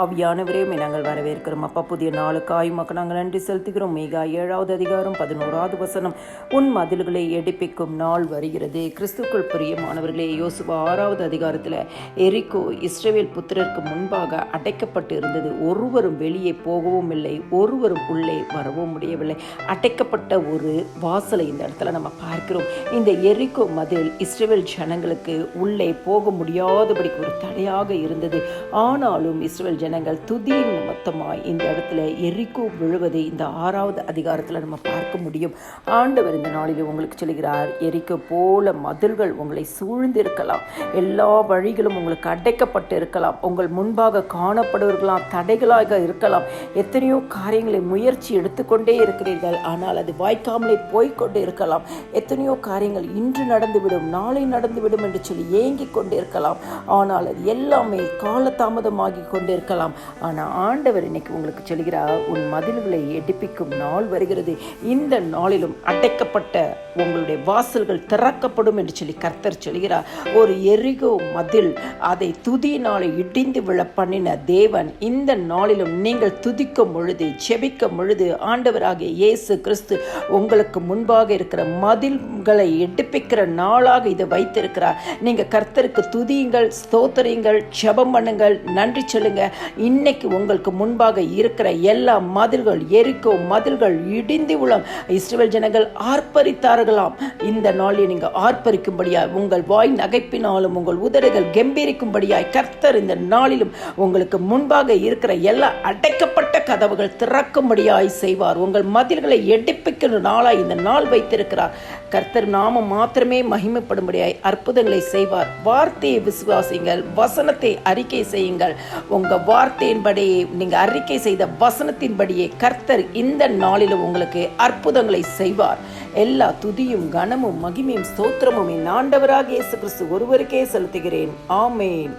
ஆவியானவரே நாங்கள் வரவேற்கிறோம். அப்பா புதிய நாளுக்காய் மக்கள் நாங்கள் நன்றி செலுத்துகிறோம். மீகா ஏழாவது அதிகாரம் பதினோராவது வசனம். உன் மதில்களை எடுப்பிக்கும் நாள் வருகிறது. கிறிஸ்துக்குள் பிரியமானவர்களே யோசுவா ஆறாவது அதிகாரத்தில் எரிக்கோ இஸ்ரவேல் புத்திரருக்கு முன்பாக அடைக்கப்பட்டு இருந்தது. ஒருவரும் வெளியே போகவும் இல்லை ஒருவரும் உள்ளே வரவும் முடியவில்லை. அடைக்கப்பட்ட ஒரு வாசலை இந்த இடத்துல நம்ம பார்க்கிறோம். இந்த எரிக்கோ மதில் இஸ்ரவேல் ஜனங்களுக்கு உள்ளே போக முடியாதபடிக்கு ஒரு தடையாக இருந்தது. ஆனாலும் இஸ்ரேல் ஜனங்கள் துதியின் மொத்தமாய் இந்த இடத்துல எரிக்கோ விழுவதை இந்த ஆறாவது அதிகாரத்தில் நம்ம பார்க்க முடியும். ஆண்டவர் இந்த நாளில் உங்களுக்கு சொல்கிறார் எரிக்கோ போல மதில்கள் உங்களை சூழ்ந்திருக்கலாம். எல்லா வழிகளும் உங்களுக்கு அடைக்கப்பட்டு இருக்கலாம் உங்கள் முன்பாக காணப்படுவர்களாம் தடைகளாக இருக்கலாம். எத்தனையோ காரியங்களை முயற்சி எடுத்துக்கொண்டே இருக்கிறீர்கள். ஆனால் அது வாய்க்காமலே போய்க்கொண்டு இருக்கலாம். எத்தனையோ காரியங்கள் இன்று நடந்துவிடும் நாளை நடந்துவிடும் என்று சொல்லி ஏங்கிக் கொண்டு இருக்கலாம் ஆனால் அது எல்லாமே காலதாமதமாகி கொண்டிருக்கலாம். ஆனால் ஆண்டவர் இன்னைக்கு உங்களுக்கு சொல்கிறார் உன் மதில்களை எடுப்பிக்கும் நாள் வருகிறது. இந்த நாளிலும் அடைக்கப்பட்ட உங்களுடைய வாசல்கள் திறக்கப்படும் என்று சொல்லி கர்த்தர் சொல்கிறார் ஒரு எரிகோ மதில் அதை துதியினாலே இடிந்து விழ பண்ணின தேவன் இந்த நாளிலும் நீங்கள் துதிக்கும் பொழுது செபிக்கும் பொழுது ஆண்டவராகிய இயேசு கிறிஸ்து உங்களுக்கு முன்பாக இருக்கிற மதில்களை எடுப்பிக்கிற நாளாக இதை வைத்திருக்கிறார். நீங்கள் கர்த்தருக்கு துதியுங்கள் ஸ்தோத்திரியுங்கள் ஜெபம் பண்ணுங்கள் நன்றி சொல்லுங்கள் இன்னைக்கு உங்களுக்கு முன்பாக இருக்கிற எல்லா மதில்கள் எரிக்கோ மதில்கள் இடிந்து உளம் இஸ்ரேல் ஜனங்கள் ஆர்ப்பரித்தார்களாம். இந்த நாளில் நீங்க ஆர்ப்பரிக்கும்படியாய் உங்கள் வாய் நகைப்பினாலும் உங்கள் உதடுகள் கம்பீரிக்கும்படியாய் கர்த்தர் இந்த நாளிலும் உங்களுக்கு முன்பாக இருக்கிற எல்லா அடைக்கப்பட்ட கதவுகள் திறக்கும்படியாய் செய்வார். உங்கள் மதில்களை எடுப்பிக்கிற நாளாய் இந்த நாள் வைத்திருக்கிறார். கர்த்தர் நாமம் மாத்திரமே மகிமைப்படும்படியாய் அற்புதங்களை செய்வார். வார்த்தையை விசுவாசிங்கள் வசனத்தை அறிக்கை செய்யுங்கள். உங்கள் வார்த்தையின்படி நீங்க அறிக்கை செய்த வசனத்தின்படியே கர்த்தர் இந்த நாளிலும் உங்களுக்கு அற்புதங்களை செய்வார். எல்லா துதியும் கனமும் மகிமையும் ஸ்தோத்திரமும் என் ஆண்டவராக இயேசு கிறிஸ்து ஒருவருக்கே செலுத்துகிறேன். ஆமேன்.